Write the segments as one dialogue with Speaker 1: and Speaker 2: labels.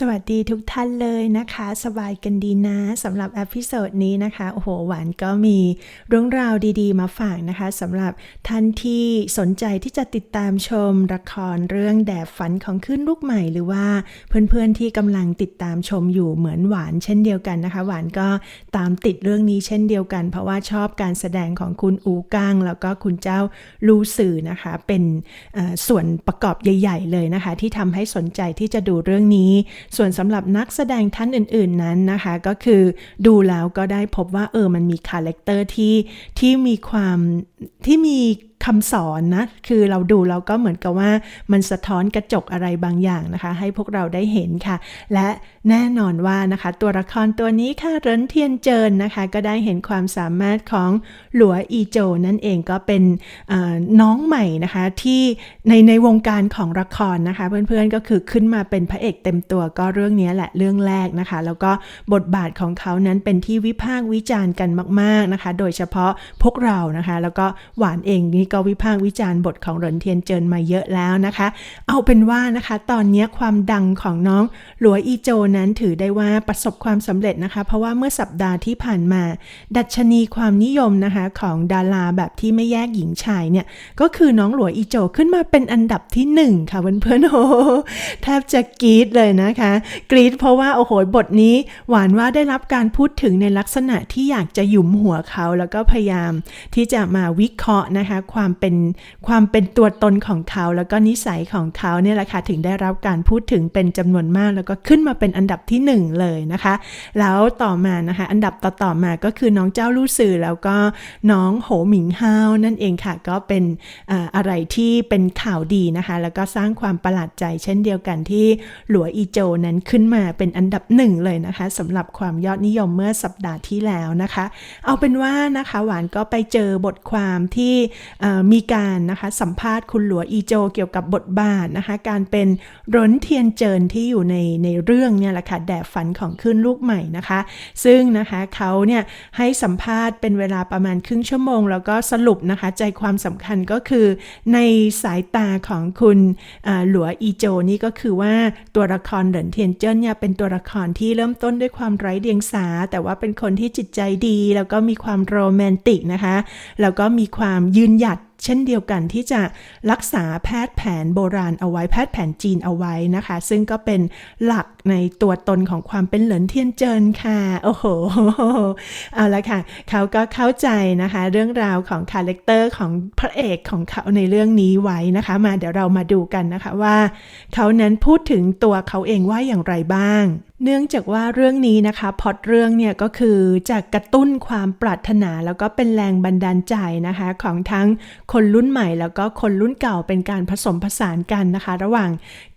Speaker 1: สวัสดีทุกท่านเลยนะคะ สบายกันดีนะสำหรับอพิโซดนี้นะคะ โอ้โห หวานก็มีเรื่องราวดีๆ มาฝากนะคะสำหรับท่านที่สนใจที่จะติดตามชมละครเรื่องแดดฝันของขึ้นลูกใหม่ หรือว่าเพื่อนๆที่กำลังติดตามชมอยู่เหมือนหวานเช่นเดียวกันนะคะ หวานก็ตามติดเรื่องนี้เช่นเดียวกัน เพราะว่าชอบการแสดงของคุณอูกังแล้วก็คุณเจ้าลูสื่อนะคะ เป็นส่วนประกอบใหญ่ ๆ เลยนะคะ ที่ทำให้สนใจที่จะดูเรื่องนี้ส่วนสำหรับนักแสดงท่านอื่น ๆนั้นนะคะ ก็คือดูแล้วก็ได้พบว่าเออมันมีคาแรคเตอร์ที่ที่มีความที่มี คำสอนนะ คือเราดูเราก็เหมือนกับว่ามันสะท้อนกระจกอะไรบางอย่างนะคะ ให้พวกเราได้เห็นค่ะ และแน่นอนว่านะคะ ตัวละครตัวนี้ค่ะเรินเทียนเจินนะคะ ก็ได้เห็นความสามารถของหลัวอีโจนั่นเองก็เป็นน้องใหม่นะคะที่ในในวงการของละครนะคะ เพื่อนๆก็คือขึ้นมาเป็นพระเอกเต็มตัวก็เรื่องนี้แหละเรื่องแรกนะคะ แล้วก็บทบาทของเขานั้นเป็นที่วิพากษ์วิจารณ์กันมาก ๆนะคะ โดยเฉพาะพวกเรานะคะ แล้วก็หวานเองนี่ก็วิพากษ์วิจารณ์บทของเหรินเทียนเจินมาเยอะแล้วนะคะ เอาเป็นว่านะคะ ตอนนี้ความดังของน้องหลัวอีโจนั้นถือได้ว่าประสบความสำเร็จนะคะ เพราะว่าเมื่อสัปดาห์ที่ผ่านมา ดัชนีความนิยมนะคะของดาราแบบที่ไม่แยกหญิงชายเนี่ยก็คือน้องหลัวอีโจขึ้นมาเป็นอันดับที่หนึ่งค่ะเพื่อนๆโอ้โหแทบจะกรี๊ดเลยนะคะ กรี๊ดเพราะว่าโอ้โหบทนี้หวานว่าได้รับการพูดถึงในลักษณะที่อยากจะหยุมหัวเขาแล้วก็พยายามที่จะมาวิเคราะห์นะคะความเป็นความเป็นตัวตนของเขา แล้วก็นิสัยของเขาเนี่ยแหละค่ะถึงได้รับการพูดถึงเป็นจำนวนมาก แล้วก็ขึ้นมาเป็นอันดับที่หนึ่งเลยนะคะ แล้วต่อมานะคะอันดับต่อๆมาก็คือน้องเจ้าลู่สื่อแล้วก็น้องโหหมิงฮาวนั่นเองค่ะก็เป็นอะไรที่เป็นข่าวดีนะคะ แล้วก็สร้างความประหลาดใจ เช่นเดียวกันที่หลัวอีโจนั้นขึ้นมาเป็นอันดับหนึ่งเลยนะคะสำหรับความยอดนิยมเมื่อสัปดาห์ที่แล้วนะคะ เอาเป็นว่านะคะหวานก็ไปเจอบทความที่เมีการนะคะสัมภาษณ์คุณหลัวอีโจเกี่ยวกับบทบาทนะคะการเป็นรนเทียนเจินที่อยู่ในในเรื่องเนี่ยแหละค่ะแดดฝันของขึ้นลูกใหม่นะคะ ซึ่งนะคะเขาเนี่ยให้สัมภาษณ์เป็นเวลาประมาณครึ่งชั่วโมง แล้วก็สรุปนะคะใจความสำคัญก็คือในสายตาของคุณหลัวอีโจนี่ก็คือว่าตัวละครเหรินเทียนเจิ้นเนี่ยเป็นตัวละครที่เริ่มต้นด้วยความไร้เดียงสา แต่ว่าเป็นคนที่จิตใจดี แล้วก็มีความโรแมนติกนะคะ แล้วก็มีความยืนหยัด เช่นเดียวกันที่จะรักษาแพทย์แผนโบราณเอาไว้แพทย์แผนจีนเอาไว้นะคะ ซึ่งก็เป็นหลักในตัวตนของความเป็นเหลินเทียนเจินค่ะ โอ้โห เอาละค่ะ เขาก็เข้าใจนะคะ เรื่องราวของคาแรคเตอร์ของพระเอกของเขาในเรื่องนี้ไว้นะคะ มาเดี๋ยวเรามาดูกันนะคะว่า เขานั้นพูดถึงตัวเขาเองว่าอย่างไรบ้างเนื่องจากว่าเรื่องนี้นะคะพอดเรื่องเนี่ยก็คือจะกระตุ้นความปรารถนา แล้วก็เป็นแรงบันดาลใจนะคะ ของทั้งคนรุ่นใหม่ แล้วก็คนรุ่นเก่าเป็นการผสมผสานกันนะคะ ระหว่าง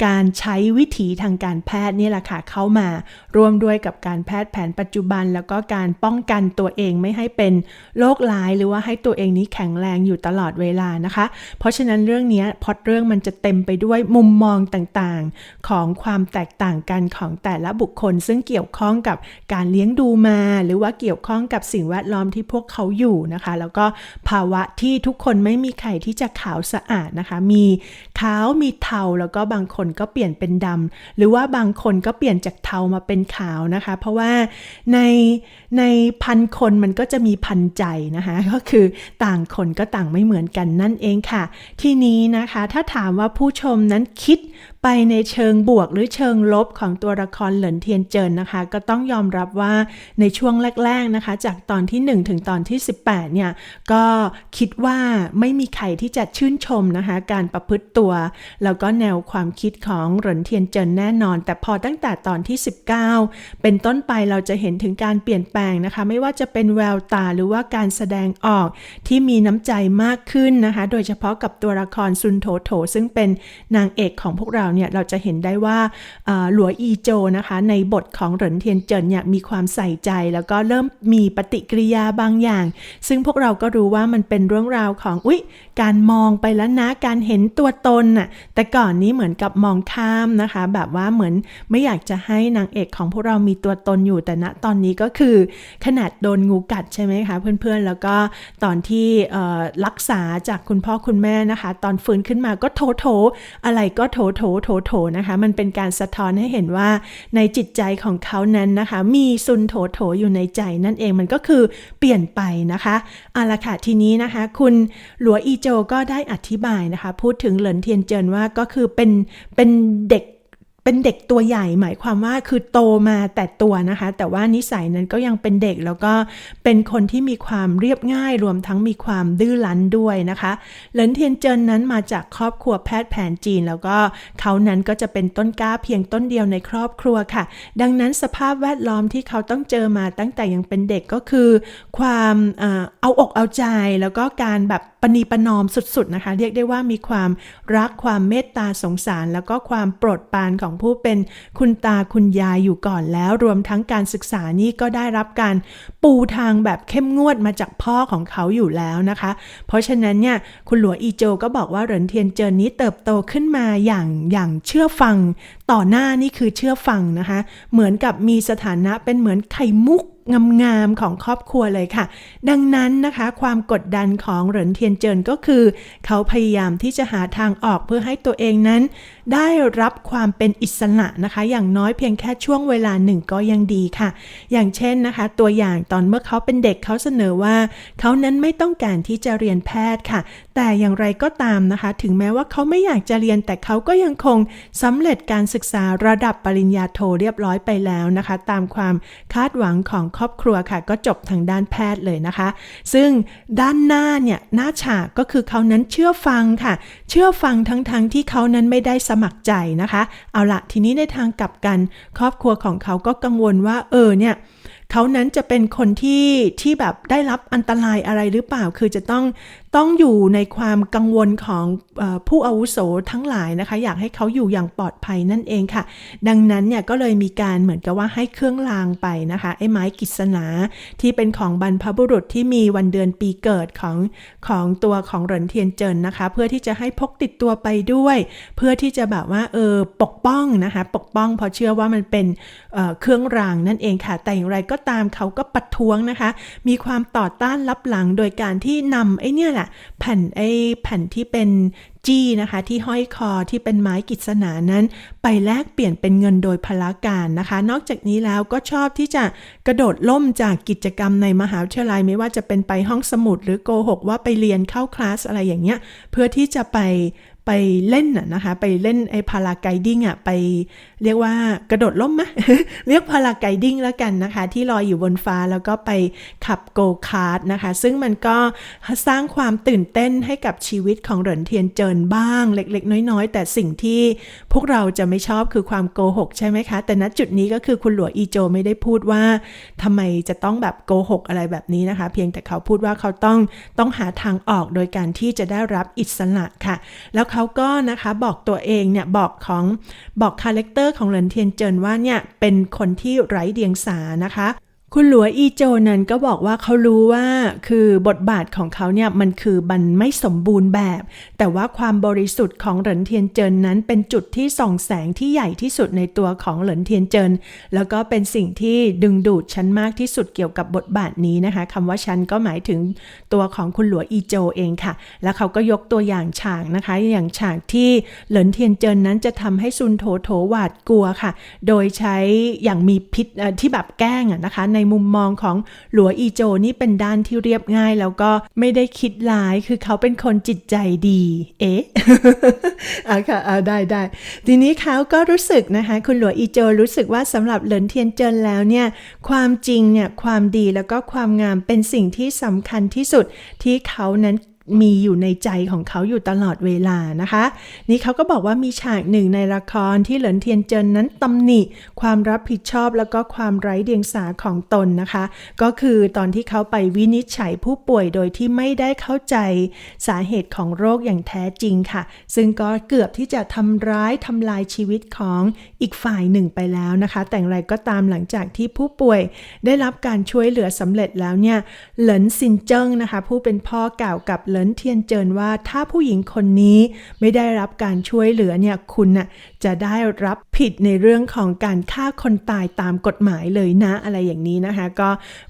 Speaker 1: การใช้วิถีทางการแพทย์นี่แหละค่ะเข้ามาร่วมด้วยกับการแพทย์แผนปัจจุบัน แล้วก็การป้องกันตัวเองไม่ให้เป็นโรคร้ายหรือว่าให้ตัวเองนี้แข็งแรงอยู่ตลอดเวลานะคะ เพราะฉะนั้นเรื่องนี้พอดเรื่องมันจะเต็มไปด้วยมุมมองต่างๆ ของความแตกต่างกันของแต่ละบุคคลซึ่งเกี่ยวข้องกับการเลี้ยงดูมา หรือว่าเกี่ยวข้องกับสิ่งแวดล้อมที่พวกเขาอยู่นะคะ แล้วก็ภาวะที่ทุกคนไม่มีใครที่จะขาวสะอาดนะคะ มีขาวมีเทาแล้วก็บางคนก็เปลี่ยนเป็นดำหรือว่าบางคนก็เปลี่ยนจากเทามาเป็นขาวนะคะ เพราะว่าในในพันคนมันก็จะมีพันใจนะคะ ก็คือต่างคนก็ต่างไม่เหมือนกันนั่นเองค่ะ ทีนี้นะคะ ถ้าถามว่าผู้ชมนั้นคิด ไปในเชิงบวกหรือเชิงลบของตัวละครเหลินเทียนเจินนะคะ ก็ต้องยอมรับว่าในช่วงแรกๆนะคะ จากตอนที่ 1 ถึงตอนที่ 18 เนี่ย ก็คิดว่าไม่มีใครที่จะชื่นชมนะคะ การประพฤติตัว แล้วก็แนวความคิดของเหรินเทียนเจินแน่นอน แต่พอตั้งแต่ตอนที่ 19 เป็นต้นไปเราจะเห็นถึงการเปลี่ยนแปลงนะคะ ไม่ว่าจะเป็นแววตาหรือว่าการแสดงออกที่มีน้ำใจมากขึ้นนะคะ โดยเฉพาะกับตัวละครซุนโถโถซึ่งเป็นนางเอกของพวกเราเนี่ยเราจะเห็นได้ว่าหลัวอีโจนะคะ ในบทของเหรินเทียนเจินเนี่ยมีความใส่ใจ แล้วก็เริ่มมีปฏิกิริยาบางอย่าง ซึ่งพวกเราก็รู้ว่ามันเป็นเรื่องราวของอุ๊ยการมองไปแล้วนะการเห็นตัวตนน่ะแต่ก่อนนี้เหมือนกับมองข้ามนะคะ แบบว่าเหมือนไม่อยากจะให้นางเอกของพวกเรามีตัวตนอยู่แต่ณตอนนี้ก็คือขนาดโดนงูกัดใช่ไหมคะเพื่อนๆ แล้วก็ตอนที่รักษาจากคุณพ่อคุณแม่นะคะ ตอนฟื้นขึ้นมาก็โถโถอะไรก็โถโถโถโถนะคะ มันเป็นการสะท้อนให้เห็นว่าในจิตใจของเขานั้นนะคะ มีซุนโถโถอยู่ในใจนั่นเองมันก็คือเปลี่ยนไปนะคะเอาละค่ะทีนี้นะคะ คุณหลัวอีโจก็ได้อธิบายนะคะ พูดถึงเหลินเทียนเจินว่าก็คือเป็นเป็นเด็ก เป็นเด็กตัวใหญ่หมายความว่าคือโตมาแต่ตัวนะคะ แต่ว่านิสัยนั้นก็ยังเป็นเด็กแล้วก็เป็นคนที่มีความเรียบง่ายรวมทั้งมีความดื้อรั้นด้วยนะคะเหลินเทียนเจินนั้นมาจากครอบครัวแพทย์แผนจีน แล้วก็เขานั้นก็จะเป็นต้นกล้าเพียงต้นเดียวในครอบครัวค่ะ ดังนั้นสภาพแวดล้อมที่เขาต้องเจอมาตั้งแต่ยังเป็นเด็กก็คือ ความเอาอกเอาใจแล้วก็การแบบปณีปนอมสุดๆนะคะ เรียกได้ว่ามีความรักความเมตตาสงสาร แล้วก็ความโปรดปรานของผู้เป็นคุณตาคุณยายอยู่ก่อนแล้ว รวมทั้งการศึกษานี่ก็ได้รับการปูทางแบบเข้มงวดมาจากพ่อของเขาอยู่แล้วนะคะ เพราะฉะนั้นเนี่ยคุณหลวงอีโจก็บอกว่าเหรินเทียนเจินนี้เติบโตขึ้นมาอย่างอย่างเชื่อฟัง ต่อหน้านี่คือเชื่อฟังนะคะ เหมือนกับมีสถานะเป็นเหมือนไข่มุก งามๆของครอบครัวเลยค่ะ ดังนั้นนะคะ ความกดดันของเหรินเทียนเจินก็คือ เขาพยายามที่จะหาทางออกเพื่อให้ตัวเองนั้น ได้รับความเป็นอิสระนะคะ อย่างน้อยเพียงแค่ช่วงเวลาหนึ่งก็ยังดีค่ะ อย่างเช่นนะคะ ตัวอย่างตอนเมื่อเขาเป็นเด็กเขาเสนอว่า เขานั้นไม่ต้องการที่จะเรียนแพทย์ค่ะ แต่อย่างไรก็ตามนะคะ ถึงแม้ว่าเขาไม่อยากจะเรียนแต่เขาก็ยังคงสำเร็จการศึกษาระดับปริญญาโทเรียบร้อยไปแล้วนะคะ ตามความคาดหวังของครอบครัวค่ะ ก็จบทางด้านแพทย์เลยนะคะ ซึ่งด้านหน้าเนี่ยหน้าฉากก็คือเขานั้นเชื่อฟังค่ะ เชื่อฟังทั้งๆทที่เขานั้นไม่ได้สมัครใจนะคะ เอาละทีนี้ในทางกลับกัน ครอบครัวของเขาก็กังวลว่า เออเนี่ยเขานั้นจะเป็นคนที่ที่แบบได้รับอันตรายอะไรหรือเปล่า คือจะต้อง ต้องอยู่ในความกังวลของอผู้อาวุโสทั้งหลายนะคะ อยากให้เขาอยู่อย่างปลอดภัยนั่นเองค่ะ ดังนั้นเนี่ยก็เลยมีการเหมือนกับว่าให้เครื่องรางไปนะคะไอ้ไม้กฤษณาที่เป็นของบรรพบุรุษที่มีวันเดือนปีเกิดของของตัวของเหรินเทียนเจินนะคะ เพื่อที่จะให้พกติดตัวไปด้วย เพื่อที่จะแบบว่าเออปกป้องนะคะปกป้องเพราะเชื่อว่ามันเป็นเเครื่องรางนั่นเองค่ะ แต่อย่างไรก็ตามเขาก็ประท้วงนะคะ มีความต่อต้านรับหลังโดยการที่นำไอ้เนี่ยแหละแผ่นไอ้แผ่นที่เป็นจี้นะคะ ที่ห้อยคอที่เป็นไม้กฤษณานั้น ไปแลกเปลี่ยนเป็นเงินโดยพละการนะคะ นอกจากนี้แล้วก็ชอบที่จะกระโดดล่มจากกิจกรรมในมหาวิทยาลัยไม่ว่าจะเป็นไปห้องสมุดหรือโกหกว่าไปเรียนเข้าคลาสอะไรอย่างเงี้ยเพื่อที่จะไป ไปเล่นน่ะนะคะ ไปเล่นไอ้พาราไกดิ้งอะไปเรียกว่ากระโดดล่มไหมเรียกพาราไกดิ้งแล้วกันนะคะ ที่ลอยอยู่บนฟ้าแล้วก็ไปขับโกคาร์ดนะคะ ซึ่งมันก็สร้างความตื่นเต้นให้กับชีวิตของเหรินเทียนเจินบ้างเล็ก ๆ น้อย ๆ แต่สิ่งที่พวกเราจะไม่ชอบคือความโกหกใช่ไหมคะ แต่ณจุดนี้ก็คือคุณหลวงอีโจไม่ได้พูดว่าทำไมจะต้องแบบโกหกอะไรแบบนี้นะคะ เพียงแต่เขาพูดว่าเขาต้องต้องหาทางออกโดยการที่จะได้รับอิสระค่ะ แล้วเขาาก็นะคะบอกตัวเองเนี่ยบอกของบอกคาแรคเตอร์ของเหรินเทียนเจินว่าเนี่ยเป็นคนที่ไร้เดียงสานะคะ คุณหลัวอีโจนั้นก็บอกว่าเขารู้ว่าคือบทบาทของเขาเนี่ยมันคือมันไม่สมบูรณ์แบบ แต่ว่าความบริสุทธิ์ของเหรินเทียนเจินนั้นเป็นจุดที่ส่องแสงที่ใหญ่ที่สุดในตัวของเหรินเทียนเจิน แล้วก็เป็นสิ่งที่ดึงดูดฉันมากที่สุดเกี่ยวกับบทบาทนี้นะคะคำว่าฉันก็หมายถึงตัวของคุณหลัวอีโจเองค่ะ แล้วเขาก็ยกตัวอย่างฉากนะคะ อย่างฉากที่เหรินเทียนเจินนั้นจะทำให้ซุนโถโถหวาดกลัวค่ะ โดยใช้อย่างมีพิษที่แบบแกล้งนะคะในมุมมองของหลัวอีโจนี่เป็นด้านที่เรียบง่าย แล้วก็ไม่ได้คิดร้ายคือเขาเป็นคนจิตใจดี เอ๊ะอะค่ะอะได้ได้ทีนี้เขาก็รู้สึกนะคะ คุณหลัวอีโจรู้สึกว่าสำหรับเหลินเทียนเจินแล้วเนี่ย ความจริงเนี่ยความดีแล้วก็ความงามเป็นสิ่งที่สำคัญที่สุดที่เขานั้น มีอยู่ในใจของเขาอยู่ตลอดเวลานะคะ นี่เขาก็บอกว่ามีฉากหนึ่งในละครที่เหลินเทียนเจินนั้นตำหนิ ความรับผิดชอบแล้วก็ความไร้เดียงสาของตนนะคะ ก็คือตอนที่เขาไปวินิจฉัยผู้ป่วยโดยที่ไม่ได้เข้าใจสาเหตุของโรคอย่างแท้จริงค่ะ ซึ่งก็เกือบที่จะทำร้ายทำลายชีวิตของอีกฝ่ายหนึ่งไปแล้วนะคะ แต่อย่างไรก็ตามหลังจากที่ผู้ป่วยได้รับการช่วยเหลือสำเร็จแล้วเนี่ยเหลินซินเจิ้งนะคะ ผู้เป็นพ่อกล่าวกับเหลินลินเทียนเจินว่าถ้าผู้หญิงคนนี้ไม่ได้รับการช่วยเหลือเนี่ยคุณน่ะจะได้รับผิดในเรื่องของการฆ่าคนตายตามกฎหมายเลยนะอะไรอย่างนี้นะคะ ก็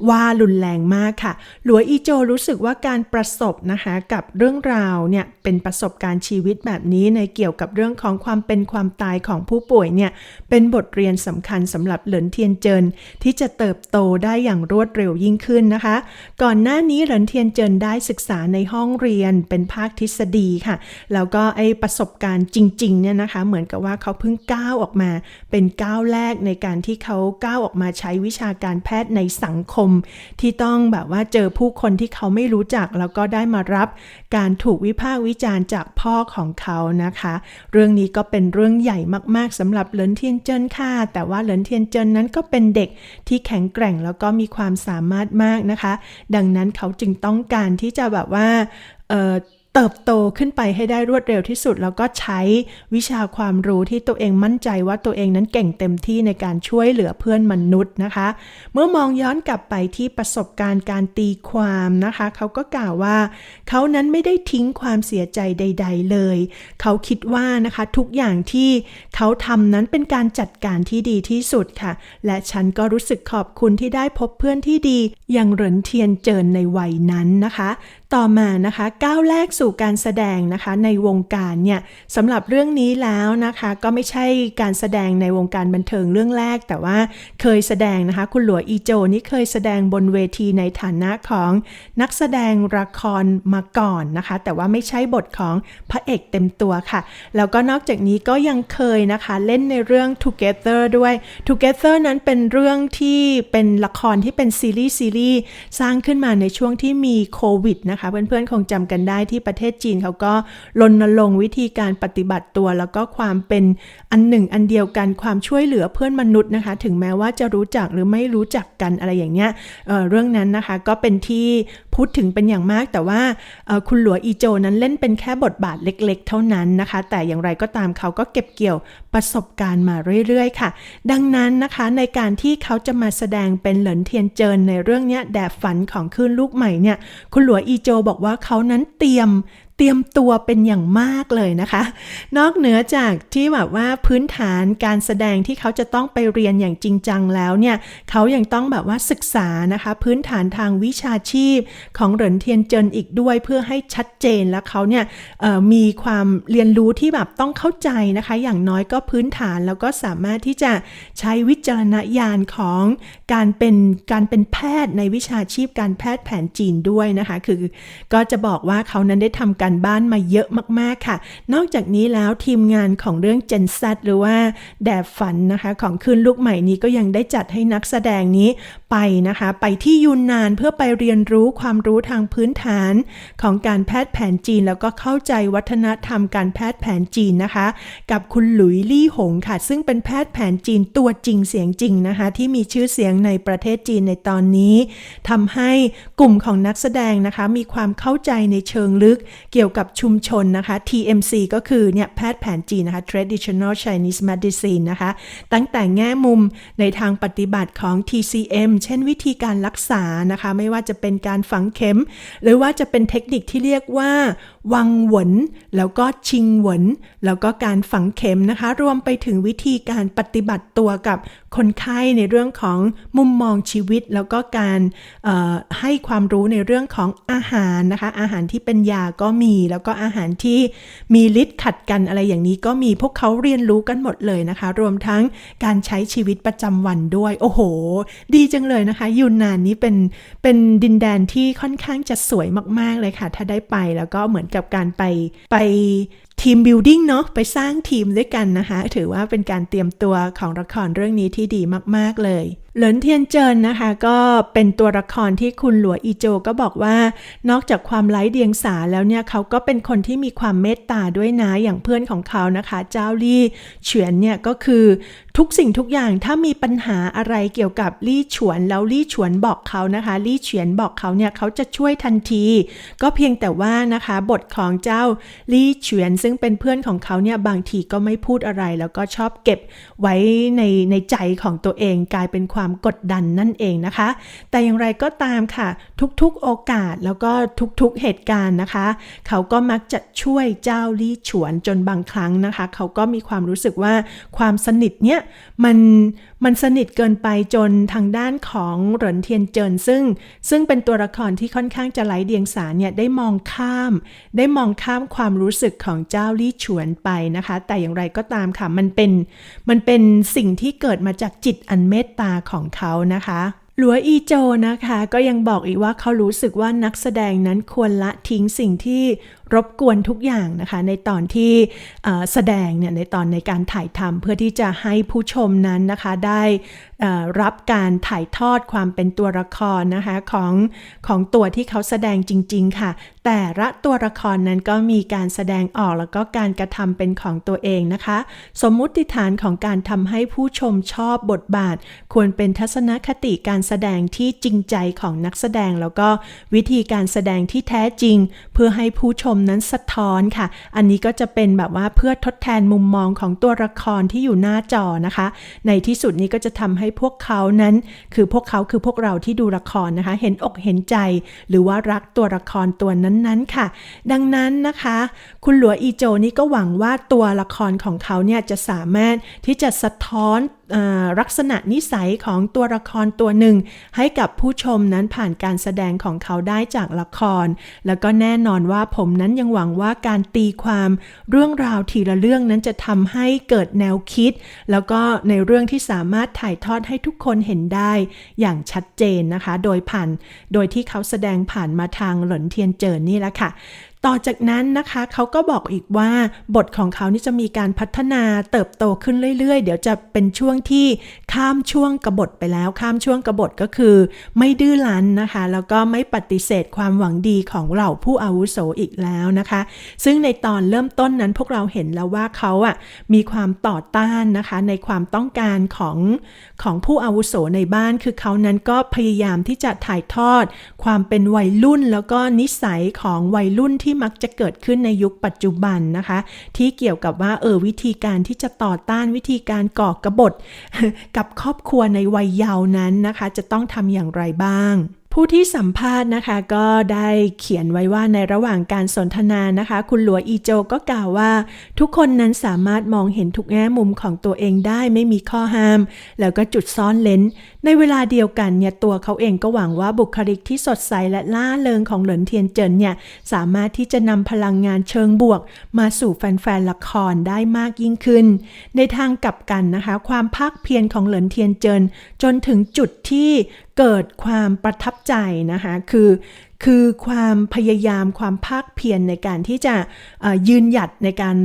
Speaker 1: ว่ารุนแรงมากค่ะ หลัวอีโจรู้สึกว่าการประสบนะคะกับเรื่องราวเนี่ยเป็นประสบการณ์ชีวิตแบบนี้ในเกี่ยวกับเรื่องของความเป็นความตายของผู้ป่วยเนี่ยเป็นบทเรียนสำคัญสำหรับเหลินเทียนเจินที่จะเติบโตได้อย่างรวดเร็วยิ่งขึ้นนะคะ ก่อนหน้านี้เหลินเทียนเจินได้ศึกษาในห้องเรียนเป็นภาคทฤษฎีค่ะ แล้วก็ไอประสบการณ์จริงๆเนี่ยนะคะเหมือนกับว่าเขาเพิ่งก้าวออกมาเป็นก้าวแรกในการที่เขาก้าวออกมาใช้วิชาการแพทย์ในสังคม ที่ต้องแบบว่าเจอผู้คนที่เขาไม่รู้จัก แล้วก็ได้มารับการถูกวิพากษ์วิจารณ์จากพ่อของเขานะคะ เรื่องนี้ก็เป็นเรื่องใหญ่มากๆสำหรับเหลินเทียนเจินค่ะ แต่ว่าเหลินเทียนเจินนั้นก็เป็นเด็กที่แข็งแกร่งแล้วก็มีความสามารถมากนะคะ ดังนั้นเขาจึงต้องการที่จะแบบว่าเติบโตขึ้นไปให้ได้รวดเร็วที่สุด แล้วก็ใช้วิชาความรู้ที่ตัวเองมั่นใจว่าตัวเองนั้นเก่งเต็มที่ในการช่วยเหลือเพื่อนมนุษย์นะคะ เมื่อมองย้อนกลับไปที่ประสบการณ์การตีความนะคะ เขาก็กล่าวว่า เขานั้นไม่ได้ทิ้งความเสียใจใด ๆ เลย เขาคิดว่านะคะทุกอย่างที่เขาทำนั้นเป็นการจัดการที่ดีที่สุดค่ะ และฉันก็รู้สึกขอบคุณที่ได้พบเพื่อนที่ดี อย่างเหรินเทียนเจินในวัยนั้นนะคะ ต่อมานะคะก้าวแรกสู่การแสดงนะคะในวงการเนี่ยสำหรับเรื่องนี้แล้วนะคะก็ไม่ใช่การแสดงในวงการบันเทิงเรื่องแรก แต่ว่าเคยแสดงนะคะคุณหลัวอีโจนี่เคยแสดงบนเวทีในฐานะของนักแสดงละครมาก่อนนะคะ แต่ว่าไม่ใช่บทของพระเอกเต็มตัวค่ะ แล้วก็นอกจากนี้ก็ยังเคยนะคะเล่นในเรื่อง Together ด้วย Together นั้นเป็นเรื่องที่เป็นละครที่เป็นซีรีส์ซีรีส์สร้างขึ้นมาในช่วงที่มีโควิดนะคะเพื่อนๆคงจำกันได้ที่ประเทศจีนเขาก็รณรงค์วิธีการปฏิบัติตัว แล้วก็ความเป็นอันหนึ่งอันเดียวกันความช่วยเหลือเพื่อนมนุษย์นะคะ ถึงแม้ว่าจะรู้จักหรือไม่รู้จักกันอะไรอย่างเงี้ยเเรื่องนั้นนะคะก็เป็นที่พูดถึงเป็นอย่างมาก แต่ว่าคุณหลัวอีโจนั้นเล่นเป็นแค่บทบาทเล็ก ๆ เท่านั้นนะคะ แต่อย่างไรก็ตามเขาก็เก็บเกี่ยวประสบการณ์มาเรื่อยๆ ค่ะ ดังนั้นนะคะในการที่เขาจะมาแสดงเป็นเหลินเทียนเจินในเรื่องเนี้ยแดบฝันของคลื่นลูกใหม่เนี่ยคุณหลัวอีโจจบอกว่าเขานั้นเตรียม เตรียมตัวเป็นอย่างมากเลยนะคะ นอกเหนือจากที่แบบว่าพื้นฐานการแสดงที่เขาจะต้องไปเรียนอย่างจริงจังแล้วเนี่ยเขายังต้องแบบว่าศึกษานะคะ พื้นฐานทางวิชาชีพของเหรินเทียนเจินอีกด้วย เพื่อให้ชัดเจนแล้วเขาเนี่ยมีความเรียนรู้ที่แบบต้องเข้าใจนะคะ อย่างน้อยก็พื้นฐานแล้วก็สามารถที่จะใช้วิจารณญาณของการเป็นการเป็นแพทย์ในวิชาชีพการแพทย์แผนจีนด้วยนะคะ คือก็จะบอกว่าเขานั้นได้ทำการบ้านมาเยอะมากๆค่ะ นอกจากนี้แล้วทีมงานของเรื่อง Gen Z หรือว่าแดดฝันนะคะ ของคืนลูกใหม่นี้ก็ยังได้จัดให้นักแสดงนี้ ไปนะคะ ไปที่ยูนนานเพื่อไปเรียนรู้ความรู้ทางพื้นฐานของการแพทย์แผนจีน แล้วก็เข้าใจวัฒนธรรมการแพทย์แผนจีนนะคะ กับคุณหลุยลี่หงค่ะ ซึ่งเป็นแพทย์แผนจีนตัวจริงเสียงจริงนะคะ ที่มีชื่อเสียงในประเทศจีนในตอนนี้ทำให้กลุ่มของนักแสดงนะคะ มีความเข้าใจในเชิงลึกเกี่ยวกับชุมชนนะคะ TMC ก็คือเนี่ยแพทย์แผนจีนนะคะ Traditional Chinese Medicine นะคะ ตั้งแต่แง่มุมในทางปฏิบัติของ TCM เช่นวิธีการรักษานะคะ ไม่ว่าจะเป็นการฝังเข็ม หรือว่าจะเป็นเทคนิคที่เรียกว่า วังหวน แล้วก็ชิงหวน แล้วก็การฝังเข็มนะคะ รวมไปถึงวิธีการปฏิบัติตัวกับคนไข้ในเรื่องของมุมมองชีวิต แล้วก็การให้ความรู้ในเรื่องของอาหารนะคะ อาหารที่เป็นยาก็มี แล้วก็อาหารที่มีฤทธิ์ขัดกันอะไรอย่างนี้ก็มีพวกเขาเรียนรู้กันหมดเลยนะคะ รวมทั้งการใช้ชีวิตประจำวันด้วย โอ้โห ดีจังเลยนะคะยูนนานนี้เป็นเป็นดินแดนที่ค่อนข้างจะสวยมาก ๆเลยค่ะ ถ้าได้ไปแล้วก็เหมือนกับการไปไป ทีมบิลดิ้งเนาะไปสร้างทีมด้วยกันนะคะ ถือว่าเป็นการเตรียมตัวของละครเรื่องนี้ที่ดีมาก ๆ เลย หลินเทียนเจินนะคะก็เป็นตัวละครที่คุณหลัวอีโจก็บอกว่า นอกจากความไร้เดียงสาแล้วเนี่ยเขาก็เป็นคนที่มีความเมตตาด้วยนะอย่างเพื่อนของเขานะคะ เจ้าลี่เฉียนเนี่ยก็คือทุกสิ่งทุกอย่างถ้ามีปัญหาอะไรเกี่ยวกับลี่เฉวนแล้วลี่เฉวนบอกเขานะคะลี่เฉียนบอกเขาเนี่ยเขาจะช่วยทันที ก็เพียงแต่ว่านะคะบทของเจ้าลี่เฉียนซึ่งเป็นเพื่อนของเขาเนี่ยบางทีก็ไม่พูดอะไร แล้วก็ชอบเก็บไว้ในในใจของตัวเองกลายเป็นความความกดดันนั่นเองนะคะ แต่อย่างไรก็ตามค่ะ ทุกๆโอกาสแล้วก็ทุกๆเหตุการณ์นะคะ เขาก็มักจะช่วยเจ้าลี่ฉวนจนบางครั้งนะคะ เขาก็มีความรู้สึกว่าความสนิทเนี้ยมัน มันสนิทเกินไปจนทางด้านของเหรินเทียนเจินซึ่ง ซึ่งเป็นตัวละครที่ค่อนข้างจะไหลเดียงสาเนี่ยได้มองข้าม ได้มองข้ามความรู้สึกของเจ้าลี่ฉวนไปนะคะ แต่อย่างไรก็ตามค่ะ มันเป็นมันเป็นสิ่งที่เกิดมาจากจิตอันเมตตาของเขานะคะ หลัวอีโจนะคะ ก็ยังบอกอีกว่าเขารู้สึกว่านักแสดงนั้นควรละทิ้งสิ่งที่รบกวนทุกอย่างนะคะ ในตอนที่แสดงเนี่ยในตอนในการถ่ายทำเพื่อที่จะให้ผู้ชมนั้นนะคะได้ รับการถ่ายทอดความเป็นตัวละครนะคะของของตัวที่เขาแสดงจริง ๆ ค่ะ แต่ละตัวละครนั้นก็มีการแสดงออกแล้วก็การกระทำเป็นของตัวเองนะคะ สมมุติฐานของการทำให้ผู้ชมชอบบทบาท ควรเป็นทัศนคติการแสดงที่จริงใจของนักแสดงแล้วก็วิธีการแสดงที่แท้จริง เพื่อให้ผู้ชมนั้นสะท้อนค่ะ อันนี้ก็จะเป็นแบบว่าเพื่อทดแทนมุมมองของตัวละครที่อยู่หน้าจอนะคะ ในที่สุดนี้ก็จะทำให้พวกเขานั้น คือพวกเขาคือพวกเราที่ดูละครนะคะ เห็นอกเห็นใจ หรือว่ารักตัวละครตัวนั้นๆค่ะ ดังนั้นนะคะ คุณหลัวอีโจนี่ก็หวังว่าตัวละครของเขาเนี่ยจะสามารถที่จะสะท้อน ลักษณะนิสัยของตัวละครตัวหนึ่ง ให้กับผู้ชมนั้นผ่านการแสดงของเขาได้จากละคร แล้วก็แน่นอนว่าผมนั้นยังหวังว่าการตีความเรื่องราวทีละเรื่องนั้นจะทำให้เกิดแนวคิด แล้วก็ในเรื่องที่สามารถถ่ายทอดให้ทุกคนเห็นได้อย่างชัดเจนนะคะ โดยผ่านโดยที่เขาแสดงผ่านมาทางหลนเทียนเจินนี่แหละค่ะ ต่อจากนั้นนะคะเขาก็บอกอีกว่าบทของเขานี่จะมีการพัฒนาเติบโตขึ้นเรื่อย ๆ เดี๋ยวจะเป็นช่วงที่ข้ามช่วงกบฏไปแล้ว ข้ามช่วงกบฏก็คือ ไม่ดื้อรั้นนะคะ แล้วก็ไม่ปฏิเสธความหวังดีของเหล่าผู้อาวุโสอีกแล้วนะคะ ซึ่งในตอนเริ่มต้นนั้นพวกเราเห็นแล้วว่าเขาอะมีความต่อต้านนะคะในความต้องการของของผู้อาวุโสในบ้าน คือเขานั้นก็พยายามที่จะถ่ายทอด ความเป็นวัยรุ่นแล้วก็นิสัยของวัยรุ่นที่ที่มักจะเกิดขึ้นในยุคปัจจุบันนะคะ ที่เกี่ยวกับว่าเออวิธีการที่จะต่อต้านวิธีการก่อกระบฏกับครอบครัวในวัยเยาว์นั้นนะคะ จะต้องทำอย่างไรบ้าง ผู้ที่สัมภาษณ์นะคะก็ได้เขียนไว้ว่าในระหว่างการสนทนานะคะ คุณหลัวอีโจก็กล่าวว่า ทุกคนนั้นสามารถมองเห็นทุกแง่มุมของตัวเองได้ไม่มีข้อห้าม แล้วก็จุดซ่อนเลนในเวลาเดียวกันเนี่ยตัวเขาเองก็หวังว่าบุคลิกที่สดใสและล่าเริงของเหลินเทียนเจินเนี่ยสามารถที่จะนำพลังงานเชิงบวก มาสู่แฟนๆละครได้มากยิ่งขึ้น ในทางกลับกันนะคะ ความภาคเพียรของเหลินเทียนเจิน จนถึงจุดที่ เกิดความประทับใจนะคะ คือ คือความพยายามความภาคเพียรในการที่จะยืนหยัดในการ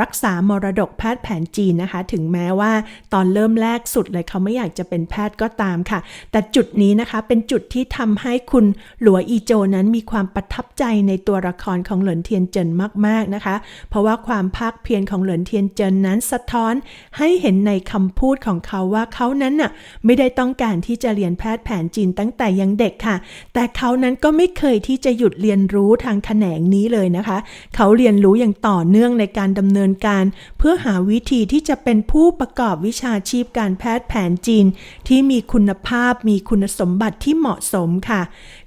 Speaker 1: รักษามรดกแพทย์แผนจีนนะคะ ถึงแม้ว่าตอนเริ่มแรกสุดเลยเขาไม่อยากจะเป็นแพทย์ก็ตามค่ะ แต่จุดนี้นะคะเป็นจุดที่ทำให้คุณหลัวอีโจนั้นมีความประทับใจในตัวละครของเหลินเทียนเจินมากๆนะคะ เพราะว่าความภาคเพียรของเหลินเทียนเจินนั้นสะท้อนให้เห็นในคำพูดของเขาว่าเขานั้นน่ะไม่ได้ต้องการที่จะเรียนแพทย์แผนจีนตั้งแต่ยังเด็กค่ะ แต่เขานั้นก็ไม่ไม่เคยที่จะหยุดเรียนรู้ทางแขนงนี้เลยนะคะ เขาเรียนรู้อย่างต่อเนื่องในการดำเนินการ เพื่อหาวิธีที่จะเป็นผู้ประกอบวิชาชีพการแพทย์แผนจีน ที่มีคุณภาพมีคุณสมบัติที่เหมาะสมค่ะ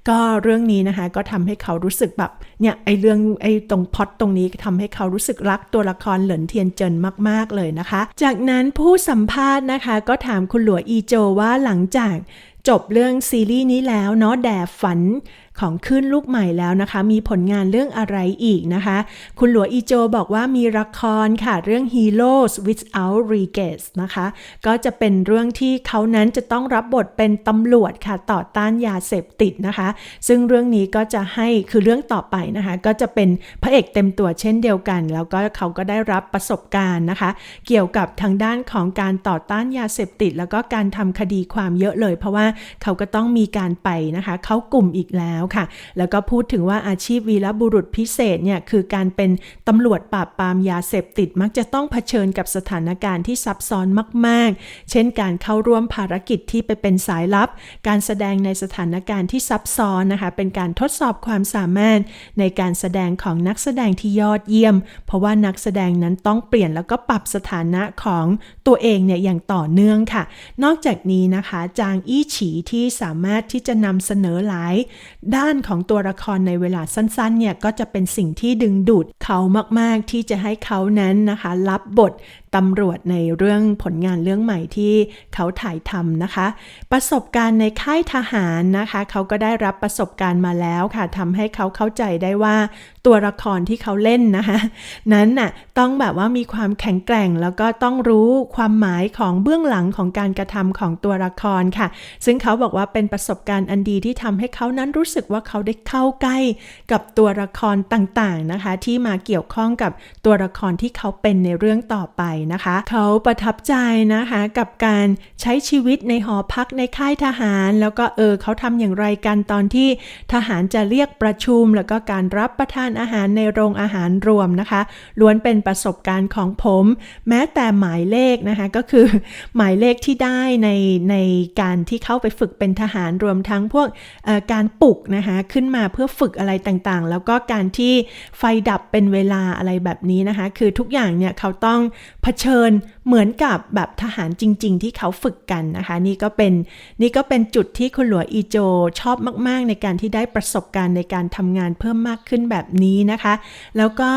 Speaker 1: ก็เรื่องนี้นะคะก็ทำให้เขารู้สึกแบบเนี่ยไอเรื่องไอตรงพอดตรงนี้ทำให้เขารู้สึกรักตัวละครเหลินเทียนเจินมาก ๆ เลยนะคะ จากนั้นผู้สัมภาษณ์นะคะ ก็ถามคุณหลัวอีโจว่าหลังจากจบเรื่องซีรีส์นี้แล้วเนาะแดดฝัน ของขึ้นลูกใหม่แล้วนะคะ มีผลงานเรื่องอะไรอีกนะคะ คุณหลัวอีโจบอกว่ามีละครค่ะเรื่อง Heroes Without Regrets นะคะ ก็จะเป็นเรื่องที่เขานั้นจะต้องรับบทเป็นตำรวจค่ะต่อต้านยาเสพติดนะคะ ซึ่งเรื่องนี้ก็จะให้คือเรื่องต่อไปนะคะ ก็จะเป็นพระเอกเต็มตัวเช่นเดียวกัน แล้วก็เขาก็ได้รับประสบการณ์นะคะ เกี่ยวกับทางด้านของการต่อต้านยาเสพติด แล้วก็การทำคดีความเยอะเลย เพราะว่าเขาก็ต้องมีการไปนะคะ เข้ากลุ่มอีกแล้วค่ะ แล้วก็พูดถึงว่าอาชีพวีรบุรุษพิเศษเนี่ยคือการเป็นตำรวจปราบปรามยาเสพติดมักจะต้องเผชิญกับสถานการณ์ที่ซับซ้อนมาก ๆ เช่นการเข้าร่วมภารกิจที่ไปเป็นสายลับ การแสดงในสถานการณ์ที่ซับซ้อนนะคะ เป็นการทดสอบความสามารถในการแสดงของนักแสดงที่ยอดเยี่ยม เพราะว่านักแสดงนั้นต้องเปลี่ยนแล้วก็ปรับสถานะของตัวเองเนี่ยอย่างต่อเนื่องค่ะ นอกจากนี้นะคะ จางอี้ฉีที่สามารถที่จะนำเสนอหลายดานของตัวละครในเวลาสั้นๆเนี่ยก็จะเป็นสิ่งที่ดึงดูดเขามากๆที่จะให้เขานั้นนะคะ รับบทตำรวจในเรื่องผลงานเรื่องใหม่ที่เขาถ่ายทำนะคะ ประสบการณ์ในค่ายทหารนะคะ เขาก็ได้รับประสบการณ์มาแล้วค่ะทำให้เขาเข้าใจได้ว่าตัวละครที่เขาเล่นนะคะ นั้นน่ะต้องแบบว่ามีความแข็งแกร่งแล้วก็ต้องรู้ความหมายของเบื้องหลังของการกระทำของตัวละครค่ะ ซึ่งเขาบอกว่าเป็นประสบการณ์อันดีที่ทำให้เขานั้นรู้สึกว่าเขาได้เข้าใกล้กับตัวละครต่างๆนะคะ ที่มาเกี่ยวข้องกับตัวละครที่เขาเป็นในเรื่องต่อไปนะคะ เขาประทับใจนะคะกับการใช้ชีวิตในหอพักในค่ายทหาร แล้วก็เออเขาทำอย่างไรกันตอนที่ทหารจะเรียกประชุม แล้วก็การรับประทานอาหารในโรงอาหารรวมนะคะล้วนเป็นประสบการณ์ของผม แม้แต่หมายเลขนะคะก็คือหมายเลขที่ได้ในในการที่เข้าไปฝึกเป็นทหารรวมทั้งพวกการปลุกนะคะขึ้นมาเพื่อฝึกอะไรต่างๆ แล้วก็การที่ไฟดับเป็นเวลาอะไรแบบนี้นะคะ คือทุกอย่างเนี่ยเขาต้องเผเผชิญ เหมือนกับแบบทหารจริง ๆ ที่เขาฝึกกันนะคะ นี่ก็เป็นนี่ก็เป็นจุดที่คุณหลวงอีโจชอบมาก ๆ ในการที่ได้ประสบการณ์ในการทำงานเพิ่มมากขึ้นแบบนี้นะคะ แล้วก็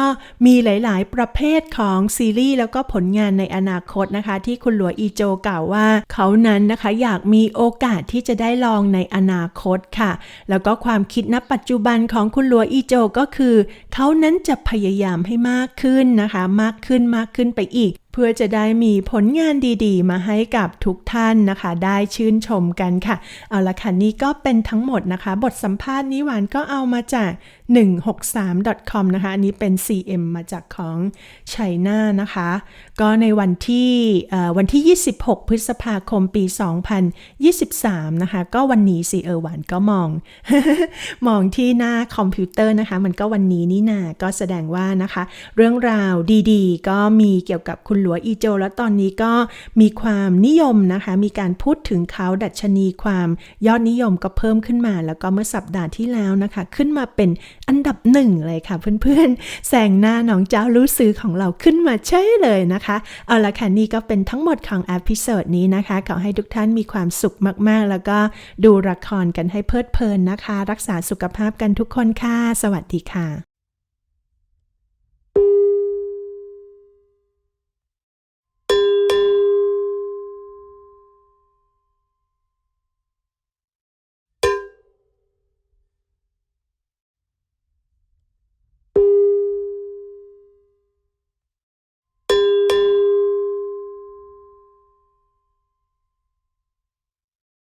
Speaker 1: มีหลาย ๆ ประเภทของซีรีส์แล้วก็ผลงานในอนาคตนะคะ ที่คุณหลวงอีโจกล่าวว่า เขานั้นนะคะอยากมีโอกาสที่จะได้ลองในอนาคตค่ะ แล้วก็ความคิดณปัจจุบันของคุณหลวงอีโจก็คือ เขานั้นจะพยายามให้มากขึ้นนะคะ มากขึ้นมากขึ้นไปอีกเพื่อจะได้มีผลงานดีๆ มาให้กับทุกท่านนะคะ ได้ชื่นชมกันค่ะ เอาละค่ะนี่ก็เป็นทั้งหมดนะคะ บทสัมภาษณ์นี้หวานก็เอามาจาก 163.com นะคะ อันนี้เป็น CM มาจากของไชน่านะคะ ก็ในวันที่วันที่ 26 พฤษภาคมปี 2023 นะคะ ก็วันนี้สิเออหวานก็มอง มองที่หน้าคอมพิวเตอร์นะคะ มันก็วันนี้นี่นาก็แสดงว่านะคะ เรื่องราวดีๆ ก็มีเกี่ยวกับคุณหลวอีโจ แล้วตอนนี้ก็มีความนิยมนะคะ มีการพูดถึงเขาดัชนีความยอดนิยมก็เพิ่มขึ้นมา แล้วก็เมื่อสัปดาห์ที่แล้วนะคะ ขึ้นมาเป็น อันดับหนึ่งเลยค่ะเพื่อนๆแซงหน้าน้องเจ้ารู้ซื้อของเราขึ้นมาใช่เลยนะคะ เอาละค่ะนี่ก็เป็นทั้งหมดของอพิโซดนี้นะคะขอให้ทุกท่านมีความสุขมากๆ แล้วก็ดูละครกันให้เพลิดเพลินนะคะ รักษาสุขภาพกันทุกคนค่ะ สวัสดีค่ะ